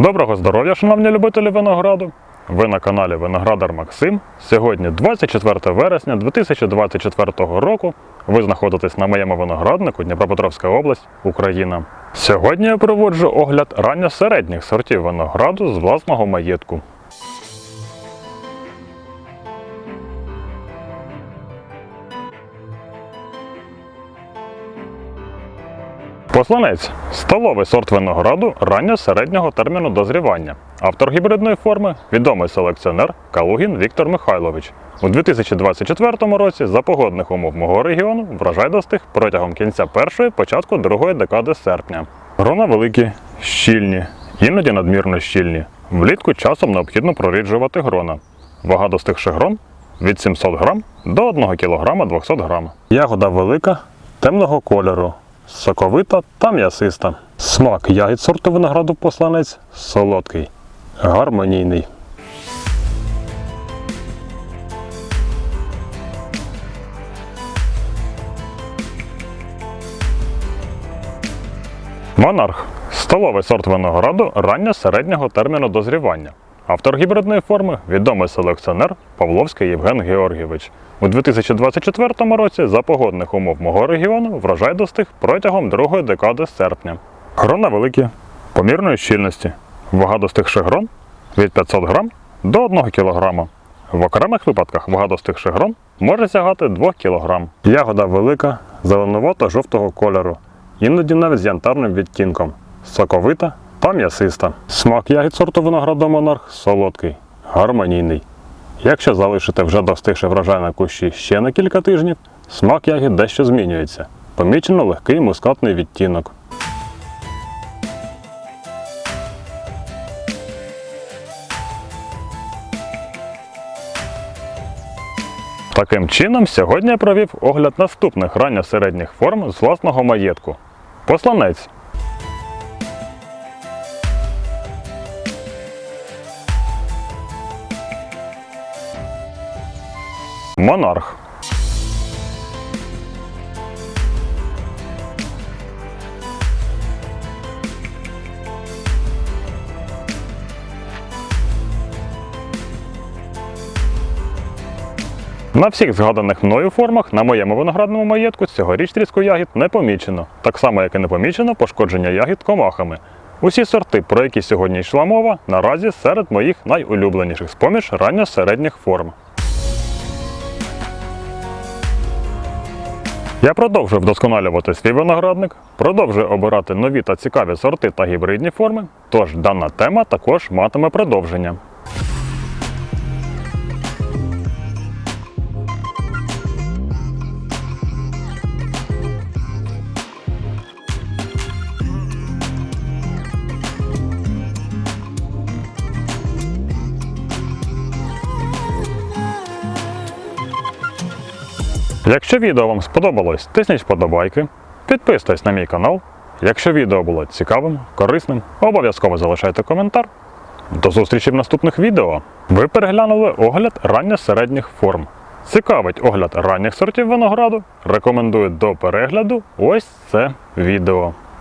Доброго здоров'я, шановні любителі винограду! Ви на каналі Виноградар Максим. Сьогодні 24 вересня 2024 року. Ви знаходитесь на моєму винограднику Дніпропетровська область, Україна. Сьогодні я проводжу огляд ранньосередніх сортів винограду з власного маєтку. Посланець столовий сорт винограду ранньо-середнього терміну дозрівання. Автор гібридної форми відомий селекціонер Калугін Віктор Михайлович. У 2024 році за погодних умов мого регіону врожай достиг протягом кінця першої, початку другої декади серпня. Грона великі, щільні, іноді надмірно щільні. Влітку часом необхідно проріджувати грона. Вага достигших грон від 700 грам до 1 кг 200 грам. Ягода велика, темного кольору, соковита та м'ясиста. Смак ягід сорту винограду посланець солодкий, гармонійний. Монарх столовий сорт винограду ранньо-середнього терміну дозрівання. Автор гібридної форми відомий селекціонер Павловський Євген Георгійович. У 2024 році за погодних умов мого регіону врожай достиг протягом другої декади серпня. Грона великі, помірної щільності. Вага достигших грон від 500 грам до 1 кг. В окремих випадках вага достигших грон може сягати 2 кг. Ягода велика, зеленувато-жовтого кольору, іноді навіть з янтарним відтінком, соковита та м'ясиста. Смак ягід сорту винограду монарх солодкий, гармонійний. Якщо залишите вже достигши врожай на кущі ще на кілька тижнів, смак ягід дещо змінюється. Помічено легкий мускатний відтінок. Таким чином, сьогодні я провів огляд наступних ранньо-середніх форм з власного маєтку. Посланець. Монарх. На всіх згаданих мною формах на моєму виноградному маєтку цьогоріч тріску ягід не помічено, так само як і не помічено пошкодження ягід комахами. Усі сорти, про які сьогодні йшла мова, наразі серед моїх найулюбленіших з-поміж ранньо-середніх форм. Я продовжую вдосконалювати свій виноградник, продовжую обирати нові та цікаві сорти та гібридні форми, тож дана тема також матиме продовження. Якщо відео вам сподобалось, тисніть вподобайки, підписуйтесь на мій канал. Якщо відео було цікавим, корисним, обов'язково залишайте коментар. До зустрічі в наступних відео. Ви переглянули огляд ранньо-середніх форм. Цікавить огляд ранніх сортів винограду. Рекомендую до перегляду ось це відео.